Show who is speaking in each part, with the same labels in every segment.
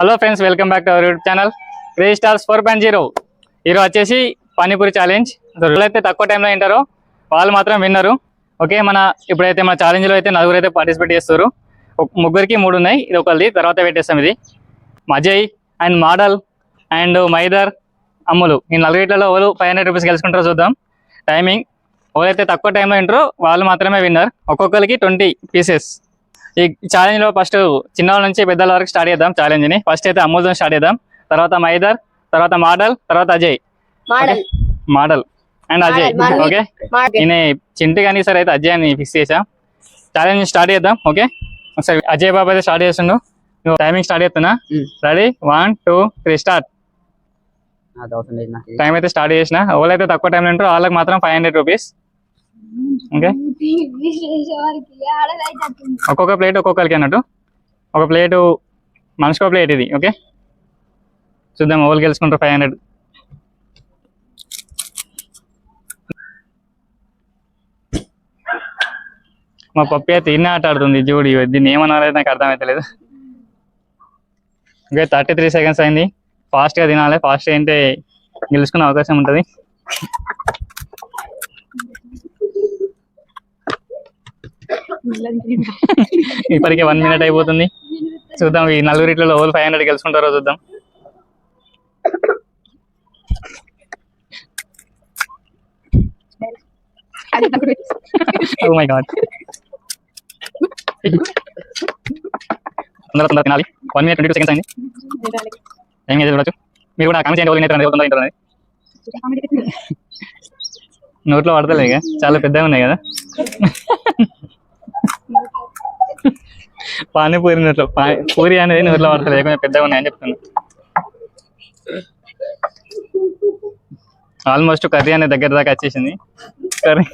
Speaker 1: Hello friends welcome back to our YouTube channel three stars four point zero ఈరోజు వచ్చేసి panipuri challenge ఎవరైతే తక్కువ టైంలో వింటారో. వాళ్ళు మాత్రం విన్నరు. ఓకే మన ఇప్పుడైతే మన ఛాలెంజ్లో అయితే నలుగురు అయితే పార్టిసిపేట్ చేస్తారు ఒక- ముగ్గురికి మూడు ఉన్నాయి. ఇది ఒకరిది తర్వాత పెట్టేస్తాం ఇది. మజయ్ and Model and Maidar Ammulu. ఈ నలుగురిట్లలో ఎవరు ఫైవ్ హండ్రెడ్ రూపీస్ గెలుచుకుంటారో చూద్దాం. టైమింగ్ ఎవరైతే తక్కువ టైంలో వింటారో వాళ్ళు మాత్రమే విన్నర్ ఒక్కొక్కరికి ట్వంటీ పీసెస్ ఈ ఛాలెంజ్లో ఫస్ట్ చిన్నవాళ్ళ నుంచి పెద్దల వరకు స్టార్ట్ చేద్దాం ఛాలెంజ్ని. ఫస్ట్ అయితే అమూల్తో స్టార్ట్ చేద్దాం. తర్వాత మైదర్ తర్వాత మోడల్ తర్వాత Ajay.
Speaker 2: Model. Model
Speaker 1: and
Speaker 2: Ajay.
Speaker 1: Okay ఈయన చింటి కానీ సార్ అయితే అజయ్ అని ఫిక్స్ చేసాం ఛాలెంజ్ స్టార్ట్ చేద్దాం. ఓకే ఒకసారి అజయ్ బాబు అయితే స్టార్ట్ చేస్తుండు. నువ్వు టైమింగ్ స్టార్ట్ చేస్తున్నా.
Speaker 3: Ready one two three start.
Speaker 1: Time అయితే స్టార్ట్ చేసిన. ఎవరైతే తక్కువ టైంలో ఉంటారో వాళ్ళకి మాత్రం ఫైవ్ హండ్రెడ్ రూపీస్ ఓకే. ఒక్కొక్క ప్లేట్ ఒక్కొక్కరికి అన్నట్టు. ఒక ప్లేటు మనిషికో ప్లేట్ ఇది ఓకే? చూద్దాం ఎవరు గెలుచుకుంటారు ఫైవ్ హండ్రెడ్. మా పప్పి అయితే ఇన్ని ఆట ఆడుతుంది జోడి దీన్ని ఏమన్నారో నాకు అర్థమవుతలేదు ఓకే థర్టీ త్రీ సెకండ్స్ అయింది ఫాస్ట్గా తినాలి ఫాస్ట్ అంటే గెలుచుకునే అవకాశం ఉంటుంది. ఇప్పటికే వన్ మినిట్ అయిపోతుంది. చూద్దాం ఈ నలుగురిట్లో ఓవర్ ఫైవ్ హండ్రెడ్ గెలుచుకుంటారో చూద్దాం. ఓ మై గాడ్ తొందర తొందర తినాలి. One minute twenty two seconds అయింది. ఏం చేసి చూడొచ్చు? మీరు కూడా కామెంట్ చేయండి ఎవరు తింటారు తొందర తింటారు నోట్లో పడతలే చాలా పెద్దగా ఉన్నాయి కదా. పానీపూరి నోట్లో పూరి అనేది నోట్లో పడతలేదు కొంచెం పెద్దగా ఉన్నాయని చెప్తున్నా. ఆల్మోస్ట్ కర్రీ అనేది దగ్గర దాకా వచ్చేసింది. కర్రీ.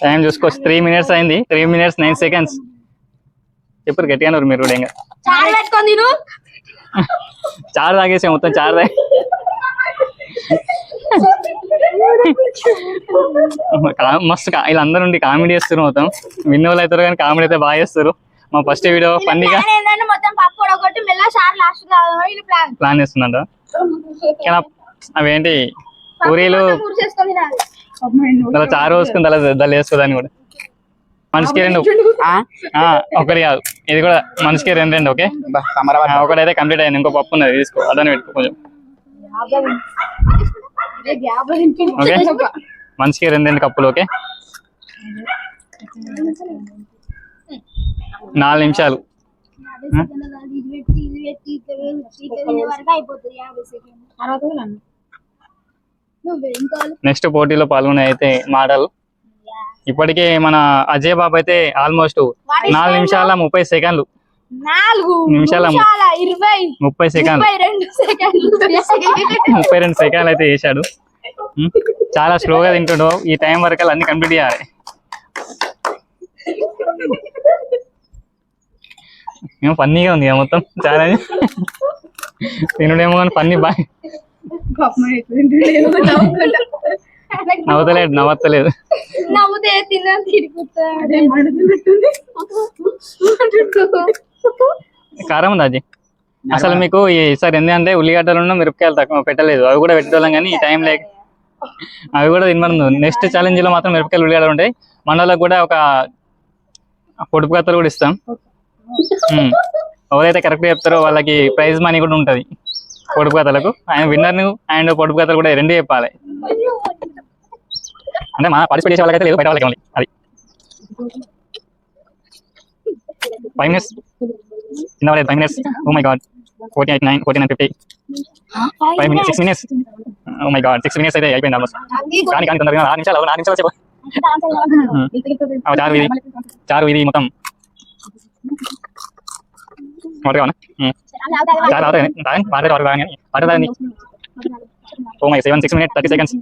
Speaker 1: టైం చూసుకోవచ్చు త్రీ మినిట్స్ అయింది. త్రీ మినిట్స్ నైన్ సెకండ్స్ చెప్పరు గట్టిగా మీరు కూడా ఇంకా. చారు తాగేసాం మొత్తం చారు తాగి మస్తు వీళ్ళందరూ ఉండి కామెడీ చేస్తారు మొత్తం. విన్న వాళ్ళు అవుతారు కానీ కామెడీ అయితే బాగా చేస్తారు మా ఫస్ట్ వీడియో ఫన్నీగా
Speaker 2: ప్లాన్ ఏంటంటే మొత్తం పప్పు ఉడగొట్టి మెల్ల సార్ లాస్ట్ కావాలి ప్లాన్
Speaker 1: ప్లాన్ చేస్తుందంట. కానీ అవేంటి? పూరీలు అలా చారు పోసుకుని తల దళ్ళు వేసుకోదాన్ని కూడా. మనిషికి రెండు.
Speaker 3: ఆ?
Speaker 1: ఆ, ఒకటి కాదు. ఇది కూడా మనిషికి రెండు రెండు ఓకే? ఒకటైతే కంప్లీట్ అయింది. ఇంకో పప్పు ఉన్నది తీసుకో. అదని పెట్టుకో కొంచెం. ఓకే. మనిషికి రెండు రెండు కప్పులు ఓకే? నాలుగు నిమిషాలు. నెక్స్ట్ పోటీలో పాల్గొనే అయితే మాడల్ ఇప్పటికే మన అజయ్ బాబు అయితే ఆల్మోస్ట్ నాలుగు నిమిషాల ముప్పై సెకండ్లు.
Speaker 2: నాలుగు
Speaker 1: నిమిషాల
Speaker 2: ఇరవై
Speaker 1: ముప్పై సెకండ్లు.
Speaker 2: ముప్పై రెండు సెకండ్లు
Speaker 1: అయితే ఉం? చాలా స్లోగా తింటుండు. ఈ టైం వరకు అన్ని కంప్లీట్ చేయాలి. ఏమో ఫన్నీగా ఉంది మొత్తం చాలా తినడేమో కానీ ఫన్నీ బాగా నవ్వుతలేదు నవ్వతలేదు
Speaker 2: నవ్వుతే తిన్నా తిరుగుతా
Speaker 1: కారం ఉంది అజయ్ అసలు మీకు ఈసారి ఏంటంటే ఉల్లిగడ్డలు మిరపకాయలు తక్కువ పెట్టలేదు. అవి కూడా పెట్టేవాళ్ళం కానీ ఈ టైం లేక అవి కూడా తినబడింది. నెక్స్ట్ ఛాలెంజ్లో మాత్రం మిరపకాయలు ఉల్లిగడ్డలు ఉంటాయి. మనలో కూడా ఒక పొడుపు కత్తలు కూడా ఇస్తాం. ఎవరైతే కరెక్ట్ చెప్తారో వాళ్ళకి ప్రైజ్ మనీ కూడా ఉంటది. పొడుపు కథలకు. ఆయన విన్నర్ అండ్ పొడుపు కథలు కూడా రెండు చెప్పాలి. అంటే మన పార్టిసిపేట్ చేసే వాళ్ళకైతే లేదు బయట వాళ్ళకి అది. ఫైవ్ మినిట్స్ కింద పడేది five minutes oh my god forty eight nine forty nine fifty five minutes six minutes oh my god six minutes అయితే అయిపోయింది ఆల్మోస్ట్ కానీ కానీ తొందరగా ఆరు నిమిషాలు ఆరు నిమిషాలు చెప్పు చారు ఇది చారు ఇది మొత్తం వాటర్ కావాలా ఉమ్. చారు వాటర్ తాగండి వాటర్ వాటర్ తాగండి వాటర్ తాగండి ఓ my seven six minute thirty seconds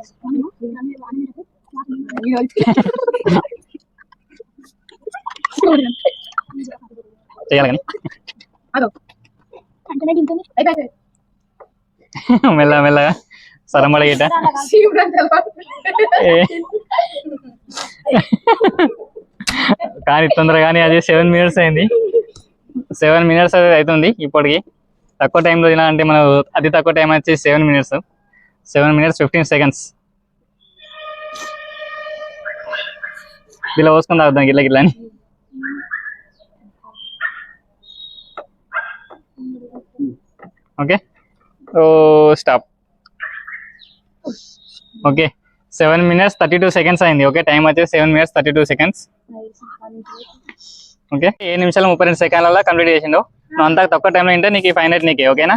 Speaker 1: చేయాలి కానీ. మెల్ల మెల్లగా సరమడ గిట్ట ఏ. కానీ తొందరగా కానీ అది సెవెన్ మినిట్స్ అయింది. సెవెన్ మినిట్స్ అది అవుతుంది ఇప్పటికి. తక్కువ టైంలో తినాలంటే మనం అతి తక్కువ టైం వచ్చి seven minutes seven minutes fifteen seconds ఇలా పోసుకుని తాగుదాం గిల్ల గిల్ల అని okay? Oh stop okay. Seven minutes thirty two seconds అయింది. ఓకే టైం వచ్చేసి seven minutes thirty two seconds okay. ఏ నిమిషాలు ముప్పై రెండు సెకండ్లలో కంప్లీట్ చేసిండు? నువ్వు అంతా తక్కువ టైంలో ఉంటే నీకు ఫైవ్ హండ్రెడ్ నీకే ఓకేనా?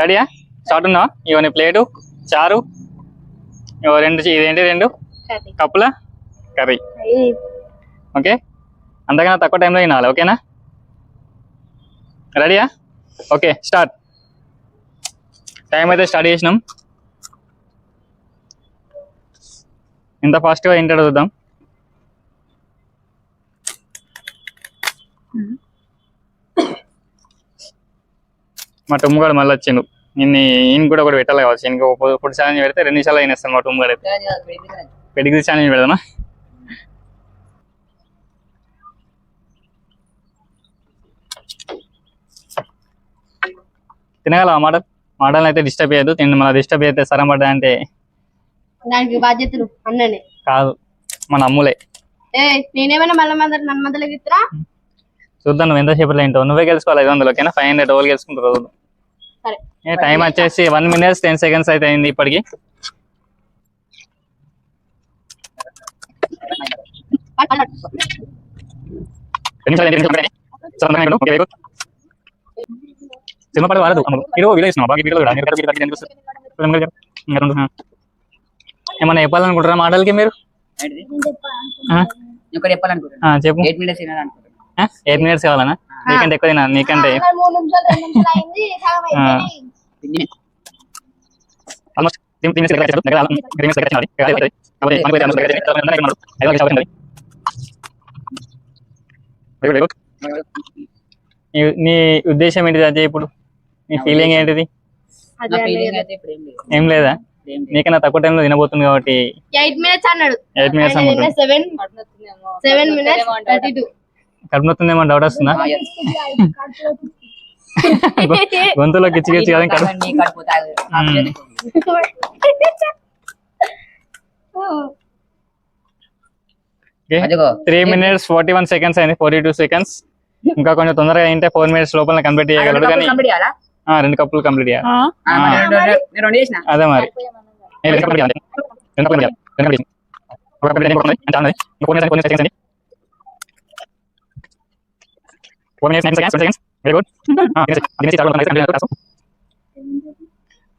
Speaker 1: రెడీయా స్టార్ట్ ఉన్నావా ఇవో నీ ప్లేటు చారు ఇవో రెండు ఇదేంటి రెండు? కప్పుల? Curry okay. అంతకన్నా తక్కువ టైంలో తినాలి ఓకేనా? రెడీయా ఓకే స్టార్ట్ టైం అయితే స్టార్ట్ చేసినాం. ఎంత ఫాస్ట్గా తింటాడో చూద్దాం మా టుమ్ముగాడు మళ్ళీ వచ్చిండు. నిన్న ఈయన కూడా ఒకటి పెట్టాలి కావచ్చు. ఇంకో ఫుడ్ ఛాలెంజ్ పెడితే రెండు నిమిషాలు అయినేస్తాను మా టుమ్ముగాడు పెడిగ్రీ ఛాలెంజ్ పెడదామా? తినగలవా మటన్ మటన్ అయితే డిస్టర్బ్ చేయదు తిండి మళ్ళీ డిస్టర్బ్ అయితే సరం పడ్డా అంటే
Speaker 2: దానికి బాధ్యతలు అన్ననే
Speaker 1: కాదు మన అమ్ములే
Speaker 2: ఏ నేనేమైనా మళ్ళీ నన్ను
Speaker 1: చూద్దాం నువ్వు ఎంతసేపు ఏంటో నువ్వే గెలుచుకోవాలి ఐదు వందలు ఓకేనా ఫైవ్ హండ్రెడ్ ఓవర్ గెలుచుకుంటారు రోజు
Speaker 2: సరే
Speaker 1: ఏ టైం వచ్చేసి వన్ మినిట్స్ టెన్ సెకండ్స్ అయితే అయింది ఇప్పటికి ఎన్ని నిమిషాలు అయింది? ఎన్ని నిమిషాలు ఉన్నాయి? చాలా ఉన్నాయి ఓకే, very good. సినిమా పడ వాడదు. వీడియో ఇస్తున్నావు బాగా వీడియో కూడా. ఏమన్నా చెప్పాలనుకుంటారా మాటలకి మీరు? చెప్పు.
Speaker 3: ఎయిట్ మినిట్స్ తినాలనుకుంటున్నాను
Speaker 1: ఎయిట్ మినిట్స్ కావాలనా? నీకంటే ఎక్కువ తినా. నీకంటే. ఆల్మోస్ట్ నీ నీ ఉద్దేశం ఏంటిది అజయ్ ఇప్పుడు? నీ ఫీలింగ్ ఏంటిది
Speaker 3: ఏం లేదు.
Speaker 1: నీకన్నా తక్కువ టైంలో తినబోతుంది కాబట్టి
Speaker 2: ఎయిట్ మినిట్స్ అన్నాడు.
Speaker 1: ఎయిట్ మినిట్స్ అనుకుంటున్నా
Speaker 2: seven seven minutes thirty two
Speaker 1: కడుపు నొత్తుందేమో డౌట్ వస్తుందా?
Speaker 3: ఆ, yes.
Speaker 1: గొంతులో కిచ్చి కిచ్చి కదా three minutes forty one seconds అయింది. ఫార్టీ టూ సెకండ్స్ ఇంకా కొంచెం తొందరగా అయింటే ఫోర్ మినిట్స్ లోపల కంప్లీట్ చేయగలడు
Speaker 3: కప్పులు
Speaker 1: కానీ రెండు కప్పులు కంప్లీట్ చేయాలి
Speaker 3: ఆ, మరి రెండు- రెండు- నేను రెండు చేసిన
Speaker 1: అదే మరి ఏ, రెండు కప్పులు చేయాలి రెండు కప్పులు చేయాలి రెండు కప్పులు చేసి ఒక కప్పు ఇంకొక ఉంది అంటే అన్నది ఇంకో మినిట్స్ ఫోర్ మినిట్స్ సెకండ్స్ అండి four minutes nine seconds seconds very good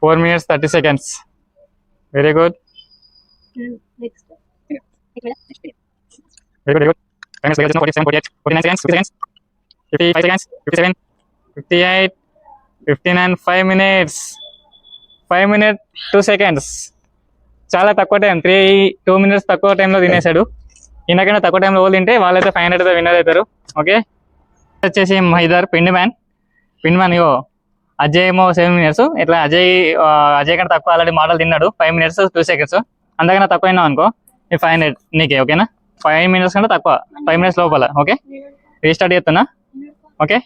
Speaker 1: four minutes thirty seconds very good
Speaker 2: next
Speaker 1: very good very good five minutes forty seven forty eight forty nine seconds fifty seconds fifty five seconds fifty seven fifty eight fifty nine five minutes five minute two seconds. చాలా తక్కువ time three two minutes తక్కువ టైంలో తినేసాడు ఈయనకైనా తక్కువ టైంలో వాళ్ళు తింటే వాళ్ళైతే five hundred winner అవుతారు. ఓకే? వచ్చేసి మైదర్ పిండి మ్యాన్. పిండి మ్యాన్ ఇగో అజయ్ ఏమో సెవెన్ మినిట్స్ ఇట్లా అజయ్ అజయ్ కంటే తక్కువ ఆల్రెడీ మోడల్ తిన్నాడు. Five minutes two seconds. అంతకన్నా తక్కువ అయినా అనుకో ఈ ఫైవ్ హండ్రెడ్ నీకే ఓకేనా? ఫైవ్ మినిట్స్ కంటే తక్కువ. ఫైవ్ మినిట్స్ లోపల ఓకే? రీస్టార్ట్ చేస్తున్నా. ఓకే?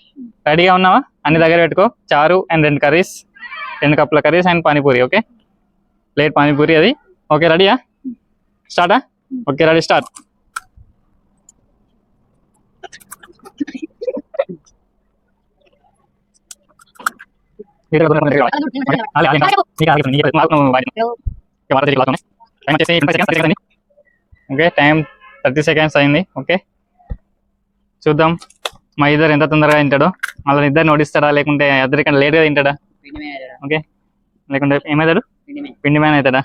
Speaker 1: రెడీగా ఉన్నావా? అన్ని దగ్గర పెట్టుకో. చారు అండ్ రెండు కర్రీస్ రెండు కప్పుల curries and panipuri okay? Plate panipuri అది. ఓకే రెడీయా? స్టార్టా? Okay ready start. Okay time thirty seconds అయింది ఓకే? చూద్దాం మా ఇద్దరు ఎంత తొందరగా తింటాడో. మళ్ళీ ఇద్దరు నోటిస్తాడా? లేకుంటే అద్దరికంటే లేట్గా తింటాడా? ఓకే. లేకుంటే ఏమవుతాడు
Speaker 3: పిండి
Speaker 1: మ్యాన్ అవుతాడా.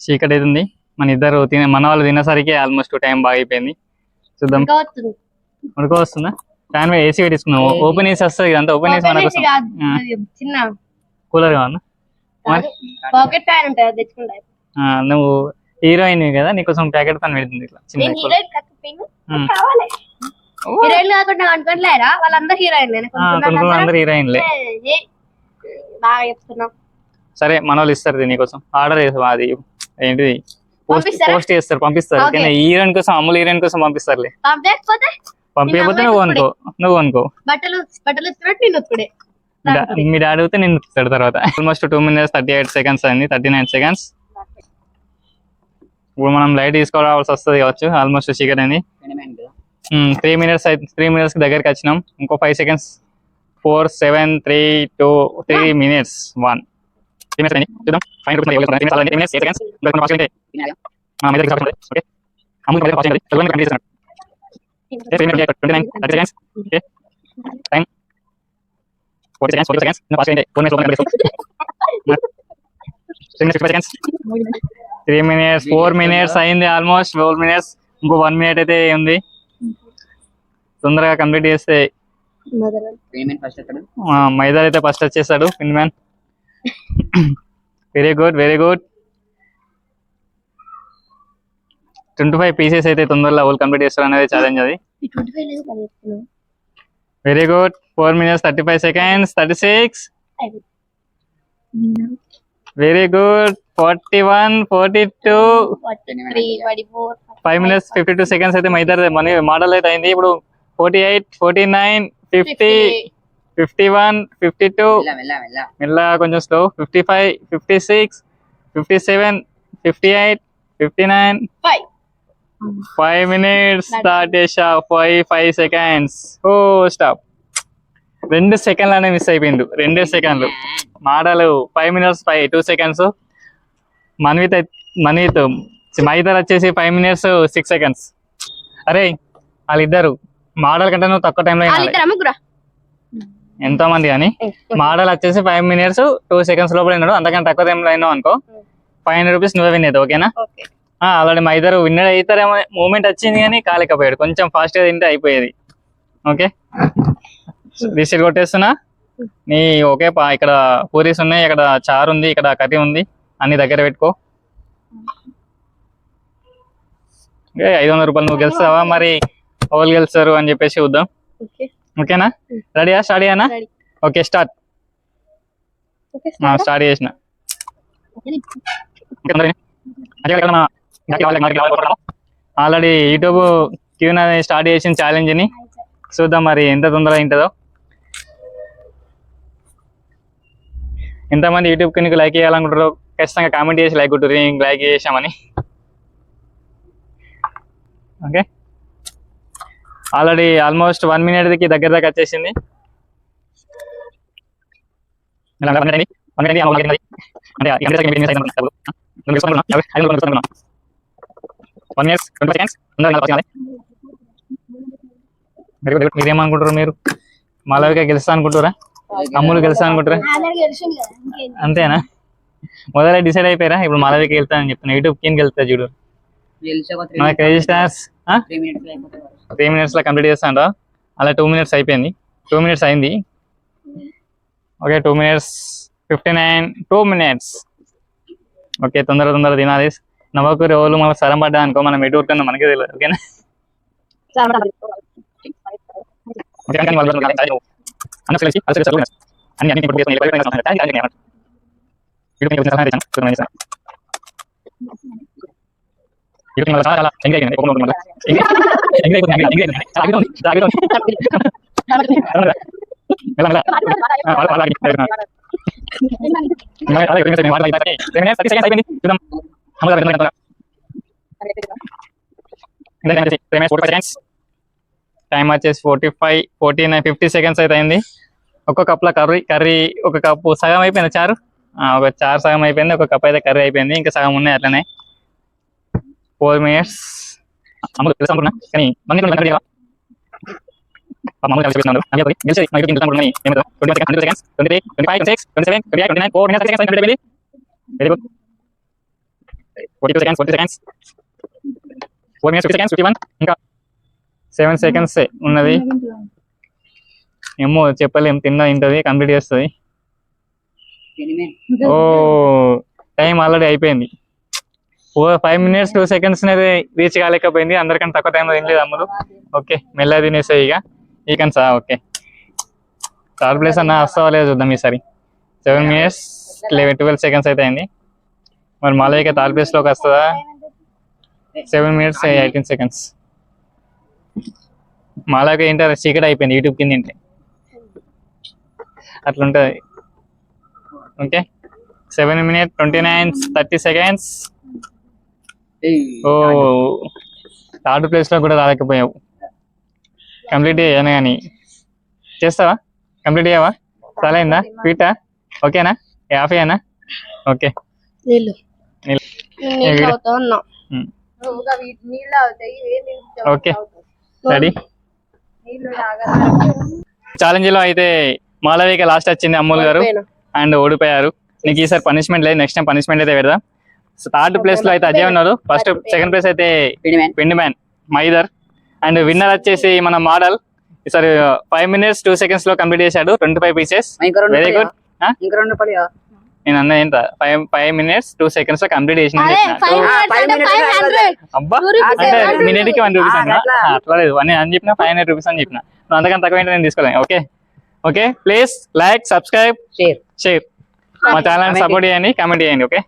Speaker 1: చీకటి అవుతుంది మన ఇద్దరు తినే మన వాళ్ళు తినేసరికి ఆల్మోస్ట్ టైం బాగా అయిపోయింది చూద్దాం. ఉడక వస్తుందా ఫ్యాన్ మీద ఏసీ పెట్టించుకున్నాం ఓపెన్ ఏసీ వస్తుంది ఇదంతా ఓపెన్ ఏసీ మనకు
Speaker 2: చిన్న
Speaker 1: కూలర్ కావాలా మరి?
Speaker 2: పాకెట్ ఫ్యాన్ ఉంటుంది అది తెచ్చుకుంటా
Speaker 1: ఆ, నువ్వు హీరోయిన్ కదా నీకోసం ప్యాకెట్ పని పెడుతుంది ఇట్లా. చిన్న
Speaker 2: నేను హీరోయిన్ కాకుండా వాళ్ళందరూ
Speaker 1: అందరు హీరోయిన్లే
Speaker 2: బాగా చెప్తున్నాం
Speaker 1: సరే మన వాళ్ళు ఇస్తారు ఇది నీకోసం. ఆర్డర్ చేసావు అది ఏంటిది? పోస్ట్ చేస్తారు పంపిస్తారు. కానీ హీరోయిన్ కోసం అమ్ములు హీరోయిన్ కోసం పంపిస్తారులే. పంపించకపోతే నువ్వు అనుకో నువ్వు అనుకో
Speaker 2: బట్టలు బట్టలు నేను
Speaker 1: మీ డాడీ అడిగితే నేను ఇస్తాడు తర్వాత. Almost two minutes thirty eight seconds అయింది థర్టీ నైన్ సెకండ్స్ ఇప్పుడు మనం లైట్ తీసుకోవాల్సి వస్తుంది కావచ్చు ఆల్మోస్ట్ చీకటి అయింది త్రీ మినిట్స్ త్రీ మినిట్స్ దగ్గరికి వచ్చినాం. ఇంకో five seconds four seven three two three minutes one three minutes అయింది చూద్దాం five rupees three minutes eight seconds fast అయితే మీ దగ్గర ఓకే అమౌంట్ ఫాస్ట్ అయింది సెవెన్ కంప్లీట్ చేస్తున్నాడు three minutes twenty nine thirty seconds okay time forty seconds forty seconds fast అయింది four minutes three minutes fifty seconds three minutes four minutes అయింది almost four minutes ఇంకో one minute అయితే ఉంది తొందరగా complete చేస్తే మైదార్ అయితే first వచ్చేసాడు pin man very good very good twenty five pieces అయితే తొందరలో వాళ్ళు కంప్లీట్ చేస్తారు అనేది ఛాలెంజ్ అది very good four minutes thirty five seconds thirty six very good forty
Speaker 2: one forty two
Speaker 1: five minutes fifty two seconds అయితే మైదార్ మన Model అయితే అయింది. ఇప్పుడు forty eight forty nine fifty fifty
Speaker 3: one fifty two
Speaker 1: మెల్లగా కొంచెం slow fifty five fifty six fifty seven fifty eight fifty
Speaker 2: nine
Speaker 1: five minutes start చేసా five five seconds ఓ stop రెండు సెకండ్లనే మిస్ అయిపోయిండు. రెండే సెకండ్లు. మాటలు five minutes five two seconds Manvith Manvith Maidar వచ్చేసి ఫైవ్ మినిట్స్ సిక్స్ సెకండ్స్ అరే వాళ్ళిద్దరు మోడల్ కంటే నువ్వు తక్కువ టైంలో ఎంతో మంది కానీ మోడల్ వచ్చేసి ఫైవ్ మినిట్స్ టూ సెకండ్స్ లోపల అయినాడు అంతకంటే తక్కువ టైంలో అయినావు అనుకో. ఫైవ్ హండ్రెడ్ రూపీస్ నువ్వే విన్ అవుతావు ఓకేనా?
Speaker 2: ఓకే.
Speaker 1: ఆల్రెడీ మా ఇద్దరు విన్నర్ అవుతారేమో మూమెంట్ వచ్చింది కానీ కాలేకపోయాడు కొంచెం ఫాస్ట్గా తింటే అయిపోయేది. ఓకే? రిసీట్ కొట్టేస్తున్నా. నీ ఓకే పా ఇక్కడ పూరీస్ ఉన్నాయి ఇక్కడ చారు ఉంది ఇక్కడ కర్రీ ఉంది. అన్ని దగ్గర పెట్టుకో. ఐదు వందల రూపాయలు నువ్వు గెలుస్తావా? మరి ఎవరు గెలుస్తారు అని చెప్పేసి చూద్దాం. ఓకేనా? రెడీయా? స్టార్ట్ అయ్యానా
Speaker 2: Ready.
Speaker 1: Okay
Speaker 2: start.
Speaker 1: స్టార్ట్ చేసిన. ఆల్రెడీ యూట్యూబ్ క్యూన్ అనేది స్టార్ట్ చేసిన ఛాలెంజ్ని చూద్దాం మరి ఎంత తొందరగా ఉంటుందో ఎంతమంది యూట్యూబ్కి నీకు లైక్ చేయాలనుకుంటారో ఖచ్చితంగా కామెంట్ చేసి లైక్ కొట్టుర్రి లైక్ చేసామని ఓకే? ఆల్రెడీ ఆల్మోస్ట్ వన్ మినిట్కి దగ్గర దగ్గర వచ్చేసింది. ఇలా one minute minute minute twenty seconds. Very good మీరు మాలవిక గెలుస్తా అనుకుంటారా? అమ్ములు గెలుస్తా అనుకుంటారా? అంతేనా? మొదలై డిసైడ్ అయిపోయారా? ఇప్పుడు మాలవిక వెళ్తానని చెప్తున్నా యూట్యూబ్ కింద వెళ్తా చూడు. మన క్రేజీ స్టార్స్
Speaker 3: త్రీ
Speaker 1: మినిట్స్లో కంప్లీట్ చేస్తాంట అలా టూ మినిట్స్ అయిపోయింది. టూ మినిట్స్ అయింది. Okay two minutes fifty nine two minutes okay తొందర తొందర తినాలి. నవ్వకు రోజులు మనకు సరం పడ్డా అనుకో మనం ఎటు ఊరుకున్నా మనకే తెలియదు ఓకేనా అన్న అన్ని అన్ని ఇప్పుడు చేసుకుని ఇరవై ఐదు సంవత్సరాలు అది అది వీడియో మీకు సలహా ఇచ్చాను చూడండి సార్ వీడియో మీకు చాలా చాలా ఎంగేజ్ అయింది. ఒక్కొక్క మళ్ళీ ఎంగేజ్ అయిపోతుంది ఎంగేజ్ అయిపోతుంది చాలా వీడియో ఉంది చాలా వీడియో ఉంది మెల్ల మెల్ల. ఆ, వాళ్ళ వాళ్ళ అడిగి పెడుతున్నారు. మెల్ల అలాగే రెండు నిమిషాలు వాళ్ళ అయిపోయి రెండు నిమిషాలు థర్టీ సెకండ్స్ అయిపోయింది. చూద్దాం. అమలు గారు ఎంత ఇంకా టైం వచ్చేసి ఫోర్టీ ఫైవ్ సెకండ్స్ టైం వచ్చేసి forty five forty nine fifty seconds అయితే అయింది. ఒక కప్లో కర్రీ కర్రీ ఒక కప్పు సగం అయిపోయింది చారు. ఒక చారు సగం అయిపోయింది ఒక కప్ అయితే కర్రీ అయిపోయింది. ఇంకా సగం ఉన్నాయి అట్లనే. ఫోర్ మినిట్స్ అమలు తెలుసు అనుకున్నా కానీ వన్ మినిట్ కంప్లీట్ మామూలుగా కలిసి పెట్టినారు అవి ఒకటి గెలిచి మా యూట్యూబ్ అనుకుంటున్నాయి ఏమిటో twenty seconds seconds twenty three twenty five twenty six twenty seven twenty eight twenty nine four seconds very good forty two seconds forty seconds four minutes fifty seconds fifty one ఇంకా seven seconds ఉన్నది. ఏమో చెప్పలేం. తిన్నా ఇంటది complete చేస్తుంది. ఓ time already అయిపోయింది. Five minutes two seconds అనేది reach కాలేకపోయింది. అందరికంటే తక్కువ టైంలో ఏం లేదు అమ్ములు. ఓకే మెల్లగా తినేసాయి ఇక. ఈ కన్సా ఓకే. థర్డ్ ప్లేస్ అన్న వస్తావా లేదు చూద్దాం ఈసారి. Seven minutes eleven twelve seconds అయితే అయింది. మరి మాలయ్య థర్డ్ ప్లేస్లోకి వస్తుందా? Seven minutes eighteen seconds Malayya ఏంటారు చీకటి అయిపోయింది. యూట్యూబ్ కింద ఏంటి? అట్లుంటుంది. Okay. Seven minute twenty nine thirty seconds oh third ప్లేస్లో కూడా రాలేకపోయావు. కంప్లీట్ చేయను కానీ చేస్తావా? కంప్లీట్ చేయవా చాలా అయిందా ఫీటా ఓకేనా యాభైనా ఓకే. ఓకే. రెడీ? ఛాలెంజ్లో అయితే మాలవిక లాస్ట్ వచ్చింది అమ్ముల్ గారు. అండ్ ఓడిపోయారు. నీకు ఈసారి పనిష్మెంట్ లేదు. నెక్స్ట్ టైం పనిష్మెంట్ అయితే పెడదాం. థర్డ్ ప్లేస్లో అయితే అజయ్ ఉన్నారు. ఫస్ట్ సెకండ్ ప్లేస్ అయితే
Speaker 3: పిండి మ్యాన్
Speaker 1: మైదర్ అండ్ విన్నర్ వచ్చేసి మన మోడల్ ఈసారి ఫైవ్ మినిట్స్ టూ సెకండ్స్లో కంప్లీట్ చేశాడు.
Speaker 3: Twenty five
Speaker 1: pieces
Speaker 3: very
Speaker 1: good
Speaker 3: ఇంకా రెండు రూపాయలు
Speaker 1: నేను అన్న ఎంత ఫైవ్ ఫైవ్ మినిట్స్ టూ సెకండ్స్లో కంప్లీట్ చేసిన.
Speaker 2: హండ్రెడ్
Speaker 1: అబ్బా అంటే మినిట్కి వన్ రూపీస్ అన్న
Speaker 3: అట్లా.
Speaker 1: లేదు. అని అని చెప్పిన ఫైవ్ హండ్రెడ్ రూపీస్ అని చెప్పిన. నువ్వు అంతకన్నా తక్కువ ఏంటో నేను తీసుకోలేను. Okay okay please like subscribe
Speaker 3: share
Speaker 1: share మా ఛానల్ సపోర్ట్ చేయండి. కామెంట్ చేయండి. ఓకే